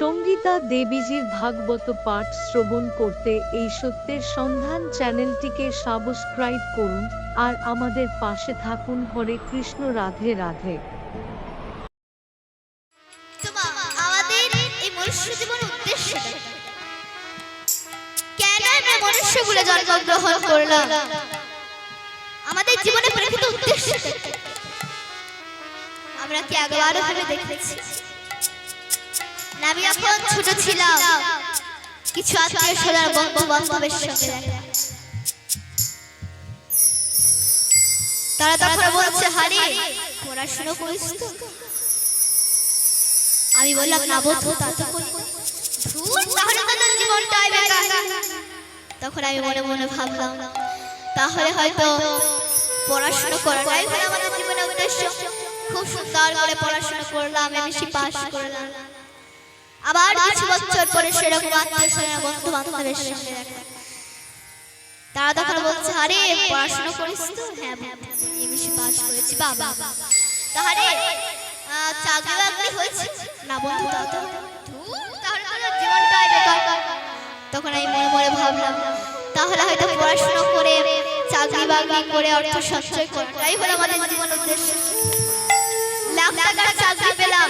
সঙ্গীতা দেবীজির ভাগবত পাঠ শ্রবণ করতে এই সত্যের সন্ধান চ্যানেলটিকে সাবস্ক্রাইব করুন আর আমাদের পাশে থাকুন হরে কৃষ্ণ, রাধে রাধে। আমাদের আমরা মনুষ্যগুলো জন্মগ্রহণ করলাম? আমাদের জীবনে প্রকৃত উদ্দেশ্য আমরা কি আগবারও ভেবে দেখেছি? আমি এখন ছোট ছিলাম কিছু আত্মীয় স্বজন বন্ধু বান্ধবের সঙ্গে তারা তখন বলছে হারে পড়াশোনা করিস তো? আমি বললাম না বন্ধু তা তো তাহলে জীবনটাই বেকার তখন আমি মনে মনে ভাবলাম তাহলে হয়তো পড়াশোনা করাটাই হলো আমাদের জীবনের উদ্দেশ্য খুব সুন্দর করে পড়াশোনা করলাম এমএসসি পাস করলাম। আবার কিছু বছর পরে সেরকম আত্মীয় স্বজন বন্ধু বান্ধবের সঙ্গে দেখা। তারা তখন বলছে আরে পড়াশোনা করিস তো? হ্যাঁ এমএসসি পাস করেছি বাবা। তাহলে চাকরি বাকরি হয়েছে? না বন্ধু তা তো তাহলে জীবনটাই বেকার তখন আমি মনে মনে ভাবলাম তাহলে হয়তো পড়াশোনা করে চাকরি বাকরি করে অর্থ সঞ্চয় করাটাই হলো আমাদের জীবন উদ্দেশ্য। লাখ টাকার চাকরি পেলাম।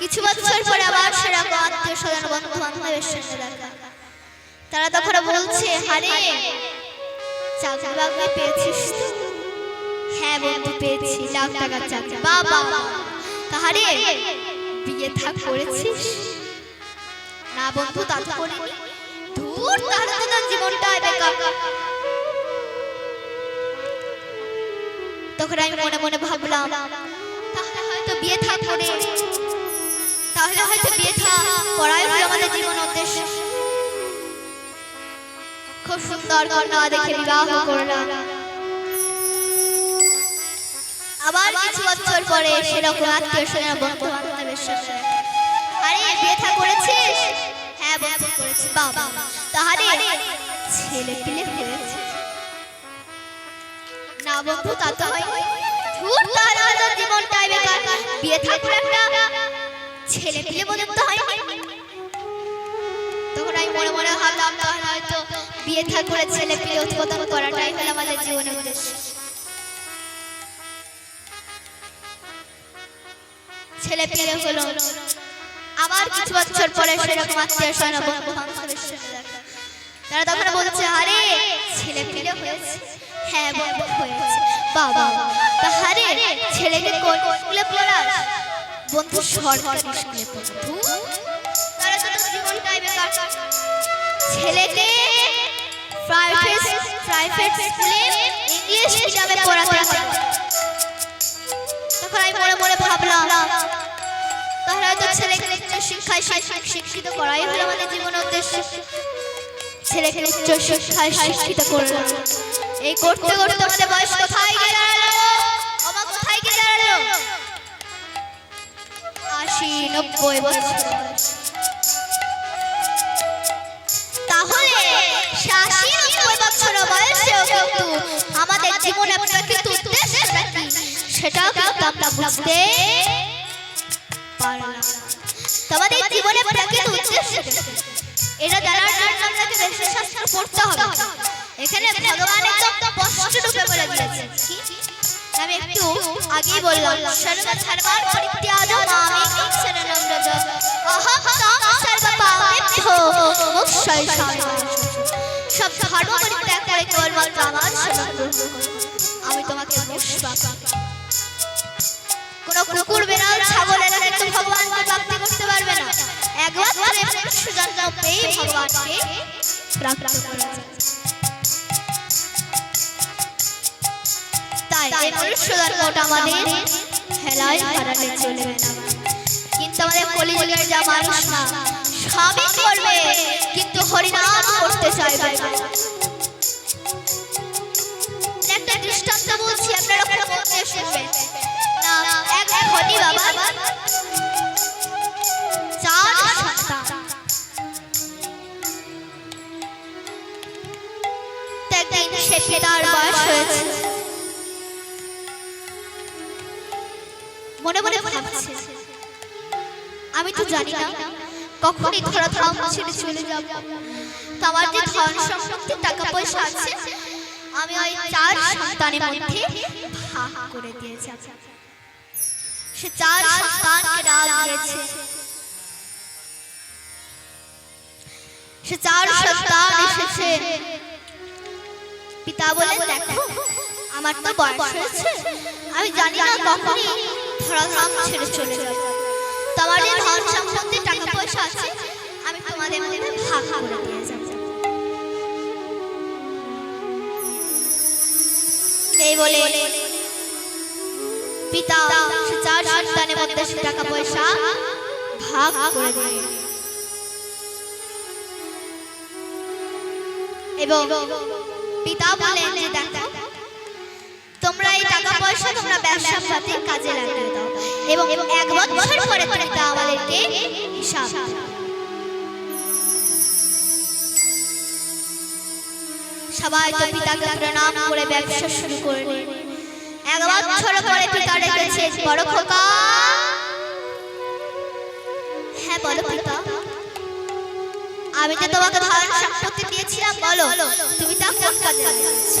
কিছু বছর পরে আবার সেরকম আত্মীয় স্বজন বন্ধু বান্ধবের সঙ্গে দেখা। তারা তখন বলছে, হারে, চাকরি বাকরি পেয়েছিস হ্যাঁ বন্ধু, পেয়েছি, লাখ টাকার চাকরি। বাবা তাহারে বিয়ে থাক করেছিস? না বন্ধু, তা তো করিনি। দূর তাহলে তো তোর জীবনটাই বেকার। তখন আমি মনে মনে ভাবলাম, তাহলে হয়তো বিয়ে থাক করে তাহলে হয়তো বিয়ে থা আমাদের জীবন উদ্দেশ্য। খুব সুন্দর কন্যা দেখে বিবাহ করলাম। আবার কিছু বছর পরে সেরকম আত্মীয় স্বজন বন্ধু বান্ধবের বিয়ে থা করেছিস? হ্যাঁ বন্ধু করেছি, বাবা। তাহলে ছেলে পিলে হয়েছে। না বন্ধু, তা তো হয় ধুর তাহলে জীবনটাই বেকার। বিয়ে থা করে একটা ছেলে পিলে বলে তো হয় তখন আমি মনে মনে ভাবলাম তাহলে হয়তো বিয়ে থা করে ছেলে পিলে উৎপাদন করাটাই হলো আমাদের জীবনের উদ্দেশ্য। ছেলে পেলে হলো আবার কিছু বছর পরে সেরকম আত্মীয় স্বজন বন্ধু বান্ধবের সঙ্গে দেখা। তারা তখন বলছে আরে ছেলে পেলে হয়েছে। হ্যাঁ বন্ধু হয়েছে। বাবা তাহারে ছেলেকে কোন স্কুলে পড়াস? বন্ধু সরকারি স্কুলে ধুর, তারা তো জীবনটাই বেকার। ছেলেকে প্রাইভেট প্রাইভেট স্কুলে ইংলিশ মিডিয়ামে পড়াতে হবে তখন আমি মনে মনে ভাবলাম তাহলে হয়তো ছেলেকে শিক্ষায় শিক্ষিত করাই হলো আমাদের জীবন উদ্দেশ্য। ছেলেকে উচ্চ শিক্ষায় শিক্ষিত করলাম এই করতে করতে আমাদের বয়স কোথায় গিয়ে দাঁড়াল আমার কোথায় গিয়ে দাঁড়াল আশি, নব্বই বছর। তাহলে সে নব্বই বছর বয়সেও কিন্তু আমাদের জীবনে প্রকৃত উদ্দেশ্যটা কি সেটাও কিন্তু আমরা বুঝতে তোমাদের জীবনে প্রকৃত উদ্দেশ্য এটা জানার জন্য আপনাকে দেশের শাস্ত্র পড়তে হবে। এখানে ভগবান একদম স্পষ্ট রূপে বলে দিয়েছে। কি? আমি একটু আগেই বললাম সর্ব ধর্মার পরিত্যাগ মামি শরণম ব্রজ অহম তম সর্ব পাপেভ্যো মোক্ষয় সব ধর্ম পরিত্যাগ করে কেবলমাত্র আমার শরণ আমি তোমাকে কোন কুকুর বিড়াল ছাগল এরা কিন্তু ভগবানকে প্রাপ্তি করতে পারবে না। মনুষ্য জন্ম পেয়ে ভগবানকে প্রাপ্ত করা তাই এই মনুষ্য জন্মটা আমাদের হেলায় হারালে চলবে না কিন্তু আমাদের কলিযুগের যা মানুষ না সবই করবে কিন্তু হরিনাম করতে চাইবে না। একটা দৃষ্টান্ত বলছি আপনারা খুব মন শুনবেন। এক ধনী বাবা চার সন্তান। সে পিতার বয়স হয়েছে। মনে মনে ভাবছে। আমি তো জানি না কখনই ধরা ধাম ছেড়ে চলে যাব। তো আমার যে ধন সম্পত্তি টাকা পয়সা আছে আমি ওই চার সন্তানের মধ্যে ভাগ করে দিয়েছি। সে চার সন্তানকে ডাক দিয়েছে। সে চার সন্তান এসেছে। পিতা বলে দেখো আমার তো বয়স হয়েছে। আমি জানি না কখনই ধরাধাম ছেড়ে চলে যাব। তোমার যে ধন সম্পত্তি টাকা পয়সা আছে, আমি তোমাদের মধ্যে ভাগ করে দিয়ে যাব। এই বলে পিতা সে চার সন্তানের মধ্যে সে টাকা পয়সা ভাগ করে দিলেন এবং পিতা বলেন যে তোমরা এই টাকা পয়সা তোমরা ব্যবসার সাথে কাজে লাগিয়ে দাও। এবং এক বছর পরে পিতা আমাদেরকে হিসাব সবাই তো পিতাকে প্রণাম করে ব্যবসা শুরু করলেন এক বছর পরে পিতা ডেকেছে বড় খোকা। হ্যাঁ বলো পিতা। আমি যে তোমাকে ধন সম্পত্তি দিয়েছিলাম বলো। তুমি তা কোন কাজে লাগিয়েছো?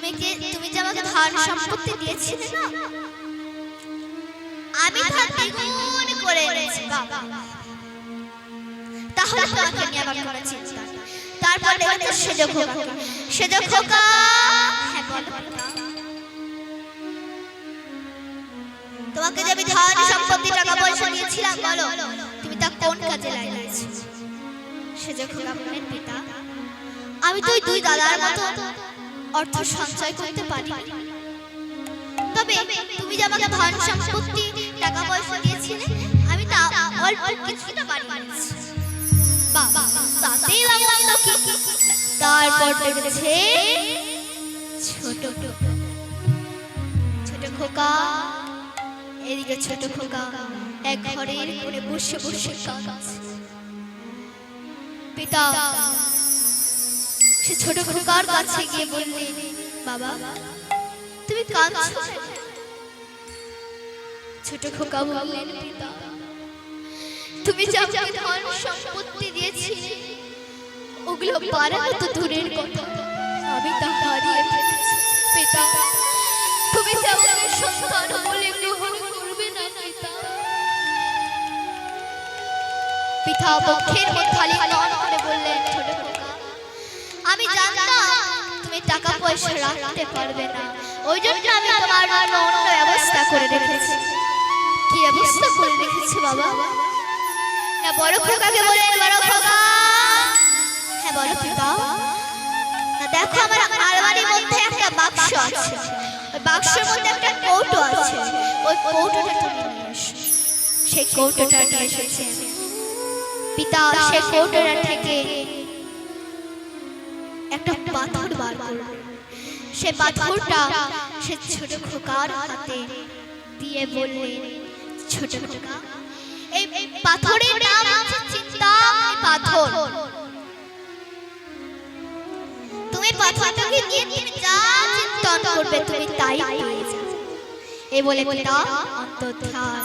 তুমি কি তুমি যে আমাকে ধন সম্পত্তি দিয়েছিলে না? আমি তা দ্বিগুণ করে এনেছি বাবা তাহলে তোমাকে নিয়ে কোনো চিন্তা তারপর সেজো খোকা সেজো খোকা তোমাকে যে আমি ধন সম্পত্তি টাকা পয়সা দিয়েছিলাম, বলো, তুমি তা কোন কাজে লাগিয়েছো? সেজো খোকা পিতা। আমি তো দুই দাদার মতো। অর্থ সঞ্চয় করতে পারি। তবে তুমি যে আমাকে ধন সম্পত্তি, টাকা পয়সা দিয়েছিলে, আমি তা অল্প কিছুটা বাড়ি তাতেই কি? তারপর ছোট ছোট খোকা, এদিকে ছোট খোকা এক ঘরের কোণে বসে বসে কাঁদছে। পিতা সে ছোট খোকার কাছে গিয়ে বললে, বাবা, তুমি কাঁদছো ছোট খোকা বললেন, পিতা, তুমি যা ধন সম্পত্তি দিয়েছিলে, ওগুলো বাড়ানো তো দূরের কথা। আমি তা হারিয়ে ফেলেছি। পিতা, তুমি যে সন্তান বলে গ্রহণ করবে না, পিতা। পিতা পক্ষের খালি নন করে বললেন, ছোট খোকা আমি জানতাম তুমি টাকা পয়সা রাখতে পারবে না। ওই জন্য আমি তোমার জন্য অন্য ব্যবস্থা করে রেখেছি। কি ব্যবস্থা করে রেখেছি বাবা? না বড় খোকাকে বলে বড় খোকা। হ্যাঁ বলো পিতা না দেখো আমার আলমারির মধ্যে একটা বাক্স আছে। ওই বাক্সের মধ্যে একটা কৌটো আছে। ওই কৌটোটা তুমি নিয়ে এসো। সেই কৌটোটা নিয়ে এসেছে। পিতা সেই কৌটোটা থেকে একটা পাথর বার করল। সে পাথরটা সে ছোট খোকার হাতে দিয়ে বললেন ছোট খোকা এই পাথরের নাম হচ্ছে চিন্তামণি পাথর। তুমি পাথরটাকে নিয়ে তুমি যা চিন্তন করবে তুমি তাই পেয়ে যাবে। এই বলে পিতা অন্তর্ধান।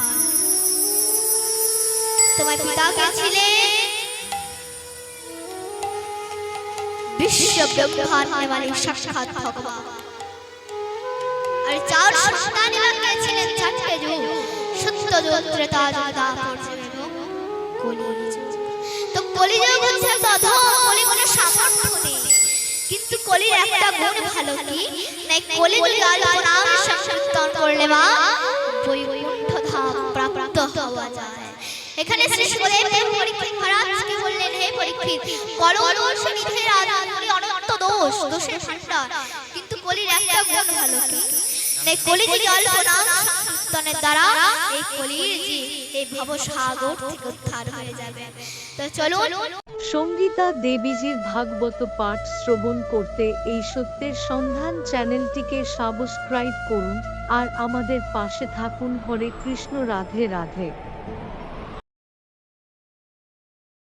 তোমার পিতা কে ছিলেন? বিশ্ব ব্রহ্মাণ্ড কলি কোনো সামর্থ্য নেই। কিন্তু কলির একটা গুণ ভালো কি? না কলিযুগে করলে বৈকুণ্ঠ এখানে শেষ করে পরীক্ষিত মহারাজকে বললেন, হে পরীক্ষিত, করো দোষ নিধের আদানি অনন্ত দোষ, দোষের ভান্ডার কিন্তু কলির একটা গুণ ভালো কি? না কলি যদি অল্প নাম সংকীর্তন কীর্তনের দ্বারা এই কলির যে এই ভব সাগর থেকে উদ্ধার হয়ে যাবে। তো চলুন। সঙ্গীতা দেবীজির ভাগবত পাঠ শ্রবণ করতে এই সত্যের সন্ধান চ্যানেলটিকে সাবস্ক্রাইব করুন আর আমাদের পাশে থাকুন হরে কৃষ্ণ রাধে রাধে।